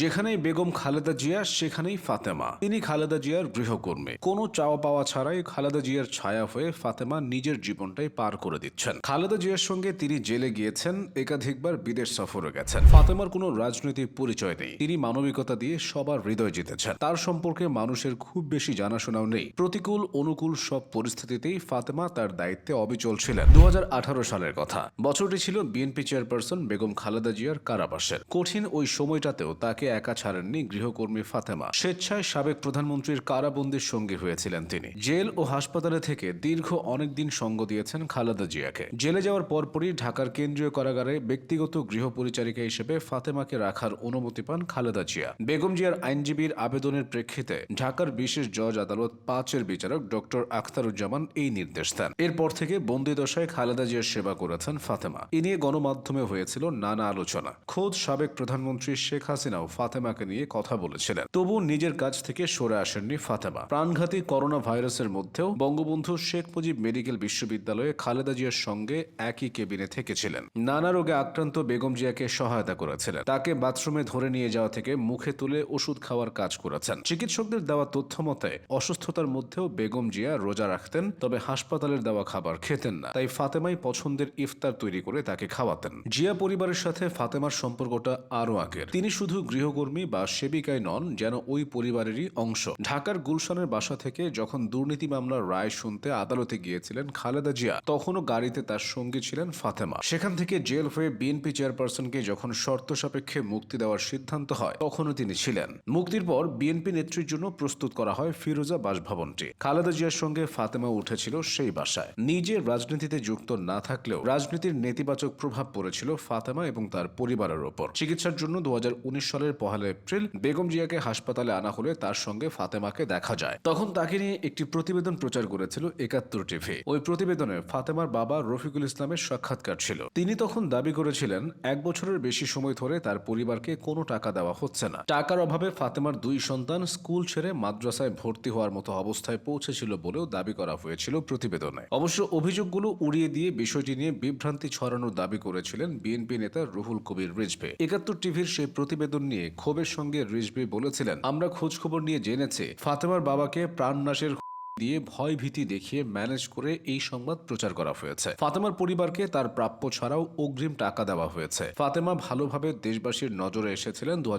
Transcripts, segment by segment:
যেখানেই বেগম খালেদা জিয়া, সেখানেই ফাতেমা। তিনি খালেদা জিয়ার গৃহকর্মী। কোনো চাওয়া পাওয়া ছাড়াই খালেদা জিয়ার ছায়া হয়ে ফাতেমা নিজের জীবনটাই পার করে দিচ্ছেন। খালেদা জিয়ার সঙ্গে তিনি জেলে গিয়েছেন, একাধিকবার বিদেশ সফরে গেছেন। ফাতেমার কোনো রাজনৈতিক পরিচয় নেই। তিনি মানবিকতা দিয়ে সবার হৃদয় জিতেছেন। তার সম্পর্কে মানুষের খুব বেশি জানাশোনাও নেই। প্রতিকূল, অনুকূল সব পরিস্থিতিতেই ফাতেমা তার দায়িত্বে অবিচল ছিলেন। দু হাজার আঠারো সালের কথা। বছরটি ছিল বিএনপি চেয়ারপারসন বেগম খালেদা জিয়ার কারাবাসের। কঠিন ওই সময়টাতেও তাকে একা ছাড়েননি গৃহকর্মী ফাতেমা। স্বেচ্ছায় সাবেক প্রধানমন্ত্রীর কারাবন্দির সঙ্গী হয়েছিলেন তিনি। জেল ও হাসপাতালে থেকে দীর্ঘ অনেকদিন সঙ্গ দিয়েছেন খালেদা জিয়াকে। জেলে যাওয়ার পরপরই ঢাকার কেন্দ্রীয় কারাগারে ব্যক্তিগত গৃহ পরিচারিকা হিসেবে ফাতেমাকে রাখার অনুমতি পান খালেদা জিয়া। বেগম জিয়ার আইনজীবীর আবেদনের প্রেক্ষিতে ঢাকার বিশেষ জজ আদালত পাঁচের বিচারক ডক্টর আখতারুজ্জামান এই নির্দেশ দেন। এরপর থেকে বন্দি দশায় খালেদা জিয়ার সেবা করেছেন ফাতেমা। এ নিয়ে গণমাধ্যমে হয়েছিল নানা আলোচনা। খোদ সাবেক প্রধানমন্ত্রী শেখ হাসিনাও ফাতেমাকে নিয়ে কথা বলেছিলেন। তবু নিজের কাছ থেকে সরে আসেননি ফাতেমা। প্রাণঘাতী করোনা ভাইরাসের মধ্যেও বঙ্গবন্ধু শেখ মুজিব মেডিকেল বিশ্ববিদ্যালয়ে খালেদা জিয়ার সঙ্গে একই কেবিনে থেকেছিলেন। নানা রোগে আক্রান্ত বেগম জিয়াকে সহায়তা করেছিলেন। তাকে বাথরুমে ধরে নিয়ে যাওয়া থেকে মুখে তুলে ওষুধ খাওয়ার কাজ করেছেন। চিকিৎসকদের দেওয়া তথ্য মতে, অসুস্থতার মধ্যেও বেগম জিয়া রোজা রাখতেন, তবে হাসপাতালের দেওয়া খাবার খেতেন না। তাই ফাতেমাই পছন্দের ইফতার তৈরি করে তাকে খাওয়াতেন। জিয়া পরিবারের সাথে ফাতেমার সম্পর্কটা আরও আগের। তিনি শুধু গৃহকর্মী বা সেবিকায় নন যেন ওই পরিবারেরই অংশ। ঢাকার গুলশানের বাসা থেকে যখন দুর্নীতি মামলার রায় শুনতে আদালতে গিয়েছিলেন খালেদা জিয়া, তখনও গাড়িতে তার সঙ্গী ছিলেন ফাতেমা। সেখান থেকে জেল হয়ে বিএনপি চেয়ারপারসনকে যখন শর্ত সাপেক্ষে মুক্তি দেওয়ার সিদ্ধান্ত হয়, তখনও তিনি ছিলেন। মুক্তির পর বিএনপি নেত্রীর জন্য প্রস্তুত করা হয় ফিরোজা বাসভবনটি। খালেদা জিয়ার সঙ্গে ফাতেমা উঠেছিল সেই বাসায়। নিজে রাজনীতিতে যুক্ত না থাকলেও রাজনীতির নেতিবাচক প্রভাব পড়েছিল ফাতেমা এবং তার পরিবারের ওপর। চিকিৎসার জন্য দু হাজার উনিশ সালের পহেলা এপ্রিল বেগম জিয়াকে হাসপাতালে আনা হলে তার সঙ্গে ফাতেমাকে দেখা যায়। তখন তাকে নিয়ে একটি প্রতিবেদন প্রচার করেছিল একাত্তর টিভি। ওই প্রতিবেদনে ফাতেমার বাবা রফিকুল ইসলামের সাক্ষাৎকার ছিল। তিনি তখন দাবি করেছিলেন, এক বছরের বেশি সময় ধরে তার পরিবারকে কোনো টাকা দেওয়া হচ্ছে না। টাকার অভাবে ফাতেমার দুই সন্তান স্কুল ছেড়ে মাদ্রাসায় ভর্তি হওয়ার মতো অবস্থায় পৌঁছেছিল বলেও দাবি করা হয়েছিল প্রতিবেদনে। অবশ্য অভিযোগগুলো উড়িয়ে দিয়ে বিষয়টি নিয়ে বিভ্রান্তি ছড়ানোর দাবি করেছিলেন বিএনপি নেতা রুহুল কবির রিজভে। একাত্তর টিভির সেই প্রতিবেদন নিয়ে ক্ষোভের সঙ্গে রিজবি বলেছিলেন আমরা খোঁজখবর নিয়ে জেনেছি। ফাতেমার বাবাকে প্রাণনাশের দিয়ে ভয় ভীতি দেখিয়ে ম্যানেজ করে এই সংবাদ প্রচার করা হয়েছে। ফাতেমার পরিবারকে তার প্রাপ্য ছাড়াও অগ্রিম টাকা দেওয়া হয়েছে। ফাতেমা ভালোভাবে দেশবাসীর নজরে এসেছিলেন দু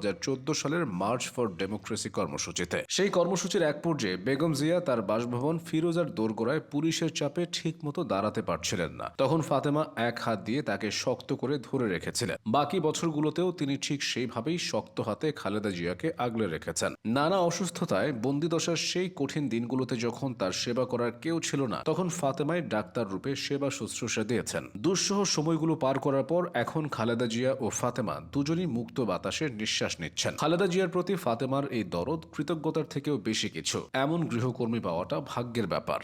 সালের মার্চ ফর ডেমোক্রেসি কর্মসূচিতে। সেই কর্মসূচির এক পর্যায়ে বেগম জিয়া তার বাসভবন ফিরোজার দোরগোড়ায় পুলিশের চাপে ঠিক মতো দাঁড়াতে পারছিলেন না। তখন ফাতেমা এক হাত দিয়ে তাকে শক্ত করে ধরে রেখেছিলেন। বাকি বছরগুলোতেও তিনি ঠিক সেইভাবেই শক্ত হাতে খালেদা জিয়াকে আগলে রেখেছেন। নানা অসুস্থতায় বন্দিদশার সেই কঠিন দিনগুলোতে যখন তার সেবা করার কেউ ছিল না। তখন ফাতেমায় ডাক্তার রূপে সেবা শুশ্রূষা দিয়েছেন। দুঃসহ সময়গুলো পার করার পর এখন খালেদা জিয়া ও ফাতেমা দুজনই মুক্ত বাতাসে নিঃশ্বাস নিচ্ছেন। খালেদা জিয়ার প্রতি ফাতেমার এই দরদ কৃতজ্ঞতার থেকেও বেশি কিছু। এমন গৃহকর্মী পাওয়াটা ভাগ্যের ব্যাপার।